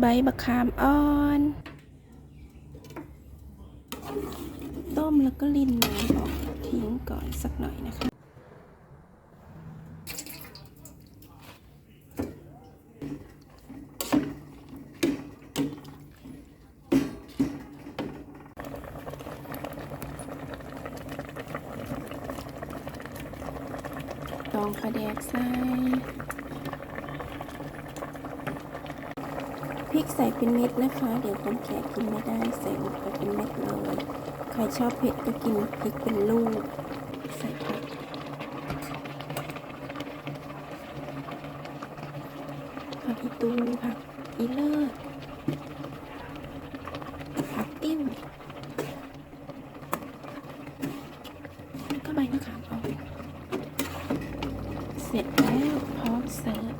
ใบมะขามอ่อน ต้มแล้วก็ลินน้ำออกทิ้งก่อนสักหน่อยนะคะตองปลาแดกใส่ พริกใส่เป็นเม็ดนะคะ เดี๋ยวคนแก่กินไม่ได้ใส่ลงไปเป็นเม็ดเลย ใครชอบเผ็ดก็กินพริกเป็นลูกใส่ผักผักอีตูผักอีเลิศผักติ้วแล้วก็ใบมะขามออนเสร็จแล้วพร้อมเสิร์ฟ